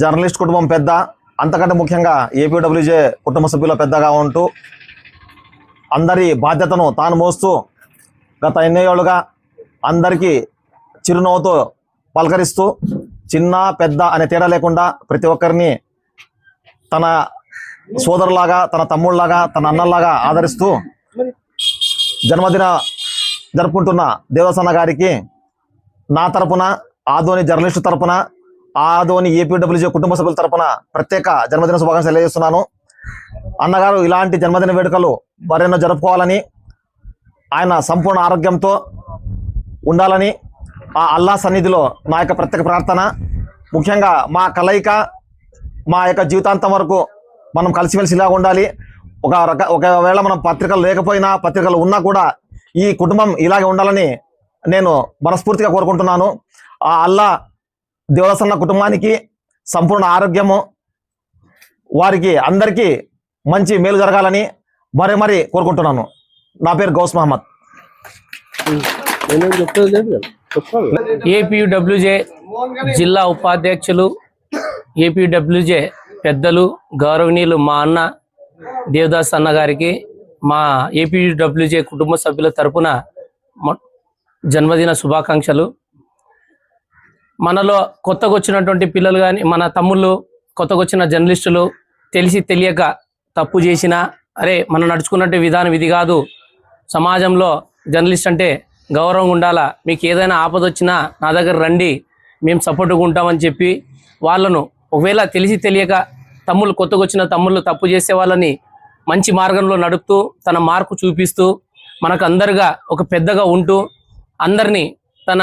Journalist కుటుంబం పెద్ద అంతకంటే ముఖ్యంగా ఏపీడబ్ల్యూజే కుటుంబ సభ్యుల పెద్దగా ఉంటూ అందరి బాధ్యతను తాను మోస్తూ గత ఎన్నేళ్ళుగా అందరికీ చిరునవ్వుతో పలకరిస్తూ చిన్న పెద్ద అనే తేడా లేకుండా ప్రతి ఒక్కరిని తన సోదరులాగా తన తమ్ముళ్ళలాగా తన అన్నల్లాగా ఆదరిస్తూ జన్మదిన జరుపుకుంటున్న దేవసన్న గారికి నా తరపున ఆదోని జర్నలిస్టు తరపున ఆదోని ఏపీడబ్ల్యూజీ కుటుంబ సభ్యుల తరపున ప్రత్యేక జన్మదిన శుభాకాంక్షలు తెలియజేస్తున్నాను. అన్నగారు ఇలాంటి జన్మదిన వేడుకలు మరెన్నో జరుపుకోవాలని ఆయన సంపూర్ణ ఆరోగ్యంతో ఉండాలని ఆ అల్లా సన్నిధిలో నా యొక్క ప్రత్యేక ప్రార్థన. ముఖ్యంగా మా కలయిక మా యొక్క జీవితాంతం వరకు మనం కలిసిమెలిసి ఇలా ఉండాలి. ఒక రక ఒకవేళ మనం పత్రికలు లేకపోయినా పత్రికలు ఉన్నా కూడా ఈ కుటుంబం ఇలాగే ఉండాలని నేను మనస్ఫూర్తిగా కోరుకుంటున్నాను. ఆ అల్లా దేవసన్న కుటుంబానికి సంపూర్ణ ఆరోగ్యము వారికి అందరికీ మంచి మేలు జరగాలని మరీ మరీ కోరుకుంటున్నాను. నా పేరు గౌస్ మహమ్మద్. ఏపీడబ్ల్యూజే జిల్లా ఉపాధ్యక్షులు ఏపీడబ్ల్యూజే పెద్దలు గౌరవనీయులు మా అన్న దేవదాస్ అన్న గారికి మా ఏపీడబ్ల్యూజే కుటుంబ సభ్యుల తరపున మొ- జన్మదిన శుభాకాంక్షలు. మనలో కొత్తగా వచ్చినటువంటి పిల్లలు కానీ మన తమ్ముళ్ళు కొత్తగా వచ్చిన జర్నలిస్టులు తెలిసి తెలియక తప్పు చేసినా అరే మనం నడుచుకున్నట్టు విధానం ఇది కాదు. సమాజంలో జర్నలిస్ట్ అంటే గౌరవం ఉండాలా? మీకు ఏదైనా ఆపద వచ్చినా నా దగ్గర రండి మేము సపోర్ట్గా ఉంటామని చెప్పి వాళ్ళను ఒకవేళ తెలిసి తెలియక తమ్ముళ్ళు కొత్తగా వచ్చిన తమ్ముళ్ళు తప్పు చేసే వాళ్ళని మంచి మార్గంలో నడుపుతూ తన మార్కు చూపిస్తూ మనకు అందరుగా ఒక పెద్దగా ఉంటూ అందరినీ తన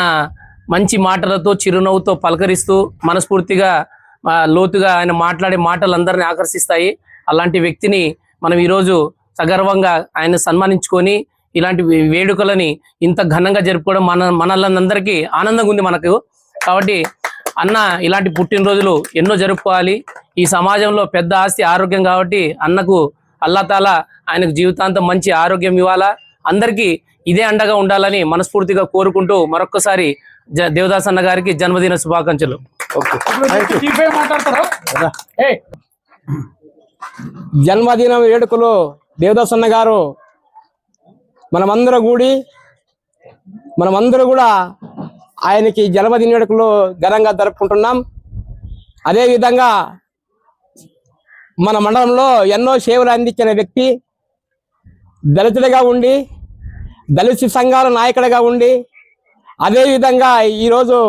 మంచి మాటలతో చిరునవ్వుతో పలకరిస్తూ మనస్ఫూర్తిగా లోతుగా ఆయన మాట్లాడే మాటలు అందరినీ ఆకర్షిస్తాయి. అలాంటి వ్యక్తిని మనం ఈరోజు సగర్వంగా ఆయన సన్మానించుకొని ఇలాంటి వేడుకలని ఇంత ఘనంగా జరుపుకోవడం మన మనలందరికీ ఆనందంగా ఉంది మనకు. కాబట్టి అన్న ఇలాంటి పుట్టినరోజులు ఎన్నో జరుపుకోవాలి. ఈ సమాజంలో పెద్ద ఆస్తి ఆరోగ్యం కాబట్టి అన్నకు అల్లతాలా ఆయనకు జీవితాంతం మంచి ఆరోగ్యం ఇవ్వాలా. అందరికీ ఇదే అండగా ఉండాలని మనస్ఫూర్తిగా కోరుకుంటూ మరొక్కసారి దేవదాస్ అన్న గారికి జన్మదిన శుభాకాంక్షలు. ఓకే. జన్మదినం వేడుకలు దేవదాసన్న గారు మనమందరం కూడి మనమందరూ కూడా ఆయనకి జన్మదిన వేడుకలు ఘనంగా జరుపుకుంటున్నాం. అదేవిధంగా మన మండలంలో ఎన్నో సేవలు అందించిన వ్యక్తి దళితుడిగా ఉండి దళిత సంఘాల నాయకుడిగా ఉండి అదేవిధంగా ఈరోజు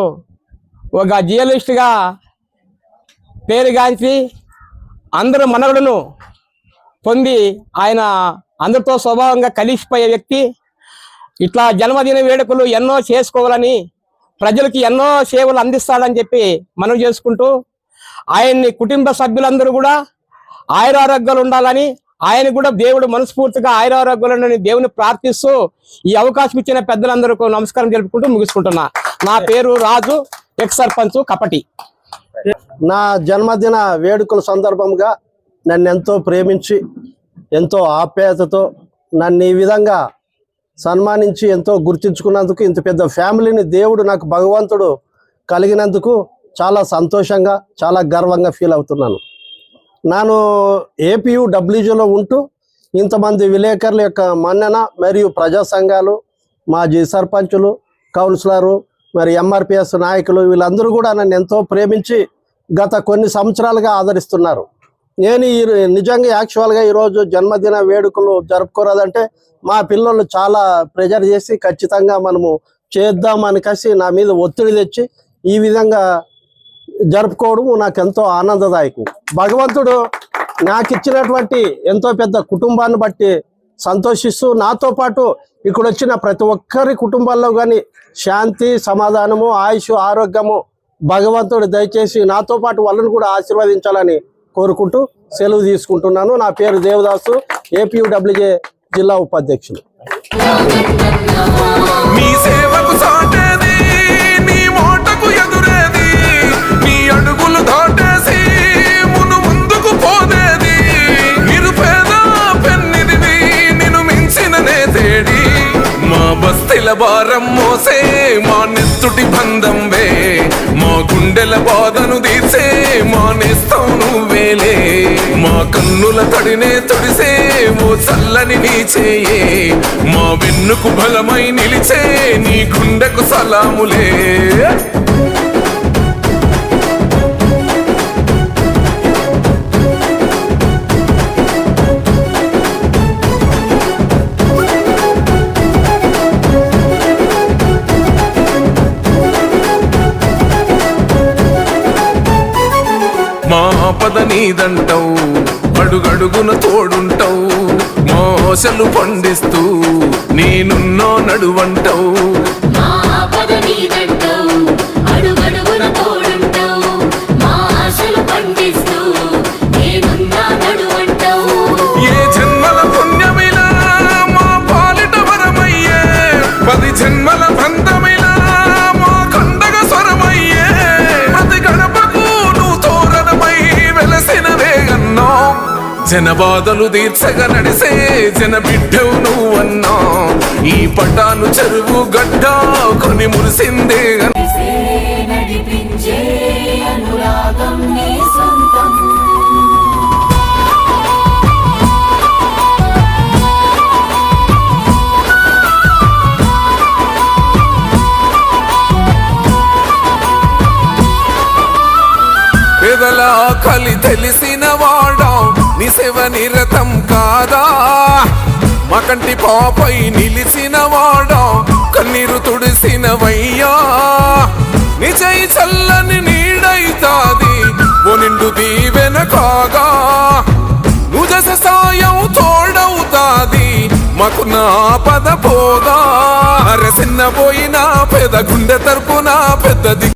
ఒక జియలిస్ట్గా పేరుగాంచి అందరు మనవులను పొంది ఆయన అందరితో స్వభావంగా కలిసిపోయే వ్యక్తి. ఇట్లా జన్మదిన వేడుకలు ఎన్నో చేసుకోవాలని ప్రజలకి ఎన్నో సేవలు అందిస్తాడని చెప్పి మనం చేసుకుంటూ ఆయన్ని కుటుంబ సభ్యులందరూ కూడా ఆయురారోగ్యాలు ఉండాలని ఆయన కూడా దేవుడు మనస్ఫూర్తిగా ఆయురారోగ్యాలని దేవుని ప్రార్థిస్తూ ఈ అవకాశం ఇచ్చిన పెద్దలందరికీ నమస్కారం తెలుపుకుంటూ ముగిసుకుంటున్నా. నా పేరు రాజు ఎక్స్ సర్పంచ్ కపటి. నా జన్మదిన వేడుకల సందర్భంగా నన్ను ఎంతో ప్రేమించి ఎంతో ఆప్యాయతతో నన్ను ఈ విధంగా సన్మానించి ఎంతో గుర్తించుకున్నందుకు ఇంత పెద్ద ఫ్యామిలీని దేవుడు నాకు భగవంతుడు కలిగినందుకు చాలా సంతోషంగా చాలా గర్వంగా ఫీల్ అవుతున్నాను. నేను ఏపీయు డబ్ల్యూజీలో ఉంటూ ఇంతమంది విలేకరుల యొక్క మన్నన మరియు ప్రజా సంఘాలు మాజీ సర్పంచులు కౌన్సిలరు మరి ఎంఆర్పిఎస్ నాయకులు వీళ్ళందరూ కూడా నన్ను ఎంతో ప్రేమించి గత కొన్ని సంవత్సరాలుగా ఆదరిస్తున్నారు. నేను ఈ నిజంగా యాక్చువల్గా ఈరోజు జన్మదిన వేడుకలు జరుపుకోరాదంటే మా పిల్లలు చాలా ప్రెజర్ చేసి ఖచ్చితంగా మనము చేద్దామని కసి నా మీద ఒత్తిడి తెచ్చి ఈ విధంగా జరుపుకోవడం నాకు ఎంతో ఆనందదాయకం. భగవంతుడు నాకు ఇచ్చినటువంటి ఎంతో పెద్ద కుటుంబాన్ని బట్టి సంతోషిస్తూ నాతో పాటు ఇక్కడ వచ్చిన ప్రతి ఒక్కరి కుటుంబాల్లో కానీ శాంతి సమాధానము ఆయుష్ ఆరోగ్యము భగవంతుడు దయచేసి నాతో పాటు వాళ్ళని కూడా ఆశీర్వదించాలని కోరుకుంటూ సెలవు తీసుకుంటున్నాను. నా పేరు దేవదాసు ఏపీయూడబ్ల్యూజే జిల్లా ఉపాధ్యక్షులు. మీ సేవకు భారం మోసే మా నెత్తుటి బంధం వే మా గుండెల బాధను తీర్చే మానేస్తావు నువ్వేలే మా కన్నుల తడినే తొడిసే ఓ చల్లని నీ చేయే మా వెన్నుకు బలమై నిలిచే నీ గుండెకు సలాములే. ఆపద పద నీదంటావు అడుగడుగున తోడుంటావు మోసలు పండిస్తూ నేనున్నో నడువంటావు. జన బాధలు తీర్చగా నడిసే జన బిడ్డవు నువ్వన్నా. ఈ పటాను చెరువు గడ్డ కొని మురిసిందే నడిసే నడిపించే అనురాగం నీ సొంతం కలి తెలిసిన వాడా. నిసేవ నిరతం కాదా? మా కంటి పాపై నిలిచిన వాడా? కన్నీరు తుడిసిన వయ్యా నిజై చల్లని నీడైతాది ఓ నిండు దీవెన కాగా? నుజస సాయం తోడవుతాది మాకు నా పద? పోగా అరసిన్న పోయినా పెద గుండె తరపున పెద్దది.